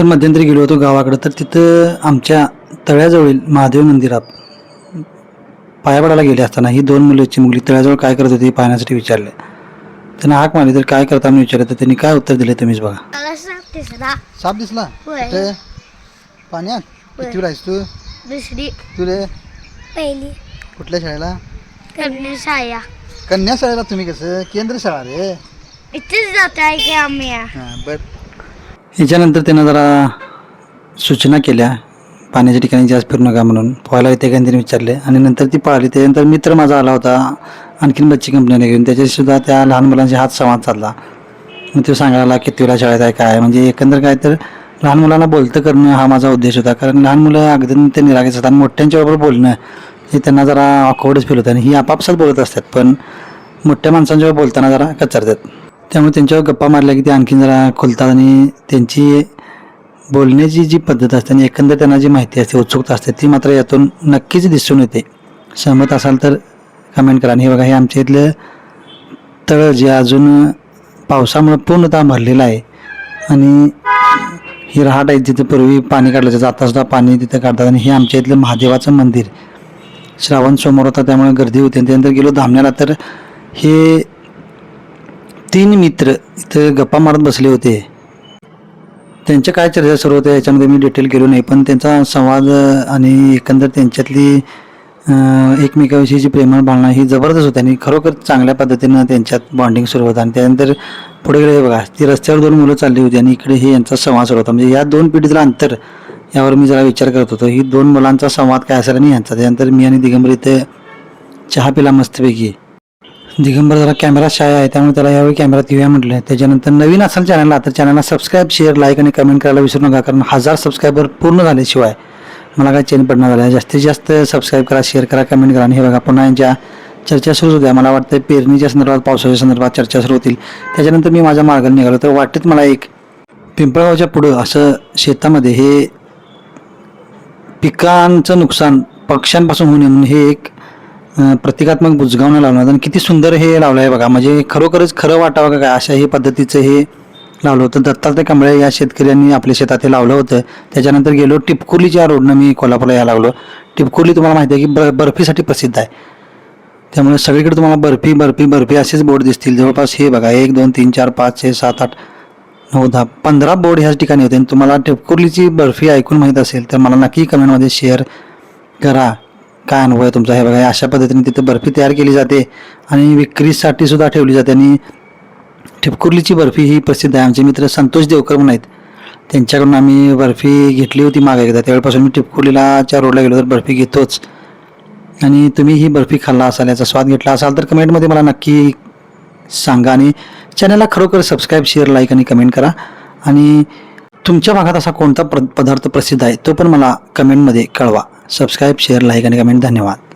तर मध्यंतरी गेलो होतो गावाकडं तर तिथं आमच्या तळ्याजवळील महादेव मंदिरात पाया पडायला गेले असताना ही दोन मुलं मुली तळ्याजवळ काय करत होती पाहण्यासाठी विचारले. त्यांना हाक मारली तर काय करता म्हणून विचारलं तर त्यांनी काय उत्तर दिले तुम्हीच बघा. मला साप दिसला. साप दिसला? होय. कुठे? पाण्यात. किती तू? दुसरी. तू रे? पहिली. कुठल्या शाळेला? कन्या शाळा कन्या शाळेला तुम्ही कसं? केंद्र शाळा रे. इथेच जात आहे की आम्ही. हां बर. याच्यानंतर त्यांना जरा सूचना केल्या. पाण्याच्या ठिकाणी जास्त फिरू नका म्हणून. पोहायला येते का त्यांनी विचारले. आणि नंतर ती पाळली त्यानंतर मित्र माझा आला होता. आणखीन बच्ची कंपनीने घेऊन. त्याच्याशीसुद्धा त्या लहान मुलांशी हात संवाद चालला मग तो सांगायला किती वेळा शाळेत आहे काय? म्हणजे एकंदर काय तर लहान मुलांना बोलतं करणं हा माझा उद्देश होता. कारण लहान मुलं अगदी ते निरागेच असतात. आणि मोठ्यांच्या बरोबर बोलणं हे त्यांना जरा ऑकवर्डच फील होतं. आणि ही आपापसात बोलत असतात. पण मोठ्या माणसांच्यावर बोलताना जरा कचरतात. त्यामुळे त्यांच्यावर गप्पा मारल्या की ते आणखीन जरा खुलतात आणि त्यांची बोलण्याची जी पद्धत असते आणि एकंदर त्यांना जी माहिती असते उत्सुकता असते ती मात्र यातून नक्कीच दिसून येते. सहमत असाल तर कमेंट करा. आणि हे बघा हे आमच्या इथलं तळ जे अजून पावसामुळे पूर्णतः भरलेलं आहे आणि ही रहाट आहे तिथे पूर्वी पाणी काढलं जातं आता सुद्धा पाणी तिथं काढतात आणि हे आमच्या इथलं महादेवाचं मंदिर. श्रावण समोर होता त्यामुळे गर्दी होती. आणि त्यानंतर गेलो धामण्याला तर हे तीन मित्र इथं गप्पा मारत बसले होते. त्यांच्या काय चर्चा सुरू होत्या याच्यामध्ये मी डिटेल केलो नाही पण त्यांचा संवाद आणि एकंदर त्यांच्यातली एकमेकाविषयीची प्रेमळ भावना ही जबरदस्त होती आणि खरोखर चांगल्या पद्धतीनं त्यांच्यात बॉन्डिंग सुरू होतं. आणि त्यानंतर पुढे गेले बघा ती रस्त्यावर दोन मुलं चालली होती आणि इकडे हे यांचा संवाद सुरू होता. म्हणजे या दोन पिढीतलं अंतर यावर मी जरा विचार करत होतो. ही दोन मुलांचा संवाद काय असेल आणि यांचा त्यानंतर मी आणि दिगंबर इथे चहा पिला मस्तपैकी. दिगंबर जरा कॅमेरा शाय आहे त्यामुळे त्याला यावेळी कॅमेरात घेऊया म्हटलं त्याच्यानंतर नवीन असाल चॅनलला तर चॅनलला सबस्क्राईब शेअर लाईक आणि कमेंट करायला विसरू नका कारण हजार सबस्क्रायबर पूर्ण झाल्याशिवाय मला काय चेन पडणार झालं जास्तीत जास्त सबस्क्राईब करा शेअर करा कमेंट करा. आणि हे बघा पुन्हा यांच्या चर्चा सुरू होत्या. मला वाटतं पेरणीच्या संदर्भात पावसाच्या संदर्भात चर्चा सुरू होतील. त्याच्यानंतर मी माझ्या मार्गाने निघालो. तर वाटेत मला एक पिंपळगावच्या पुढं असं शेतामध्ये हे पिकांचं नुकसान पक्ष्यांपासून होऊ नये म्हणून हे एक प्रतिकात्मक बुजगावणं लावलं होतं. आणि किती सुंदर हे लावलं आहे बघा. म्हणजे खरोखरच खरं वाटावं का काय? अशा हे पद्धतीचं हे लावलं होतं. दत्तात्रय कांबळे या शेतकऱ्यांनी आपल्या शेतात हे लावलं होतं. त्याच्यानंतर गेलो टिपकुर्लीच्या रोडनं मी कोल्हापूरला या लागलो. टिपकुर्ली तुम्हाला माहिती आहे की बर बर्फीसाठी प्रसिद्ध आहे. त्यामुळे सगळीकडे तुम्हाला बर्फी बर्फी बर्फी असेच बोर्ड दिसतील. जवळपास हे बघा एक दोन तीन चार पाच छे सात आठ नऊ दहा पंधरा बोर्ड ह्याच ठिकाणी होते. आणि तुम्हाला टिपकुर्लीची बर्फी ऐकून माहीत असेल तर मला नक्की कमेंटमध्ये शेअर करा. काय अनुभव आहे तुमचा हे बघा अशा पद्धतीने तिथे बर्फी तयार केली जाते आणि विक्रीसाठी सुद्धा ठेवली जाते. आणि ठिपकुर्लीची बर्फी ही प्रसिद्ध आहे. आमचे मित्र संतोष देवकर म्हणून आहेत. त्यांच्याकडून आम्ही बर्फी घेतली होती मागे एकदा. त्यावेळेपासून मी टिपकुर्लीलाच्या रोडला गेलो तर बर्फी घेतोच. आणि तुम्ही ही बर्फी खाल्ला असाल याचा स्वाद घेतला असाल तर कमेंटमध्ये मला नक्की सांगा आणि चॅनलला खरोखर सबस्क्राईब शेअर लाईक आणि कमेंट करा. आणि तुमच्या भागात असा कोणता पदार्थ प्रसिद्ध आहे तो पण मला कमेंटमध्ये कळवा. सबस्क्राईब शेअर लाईक आणि कमेंट धन्यवाद.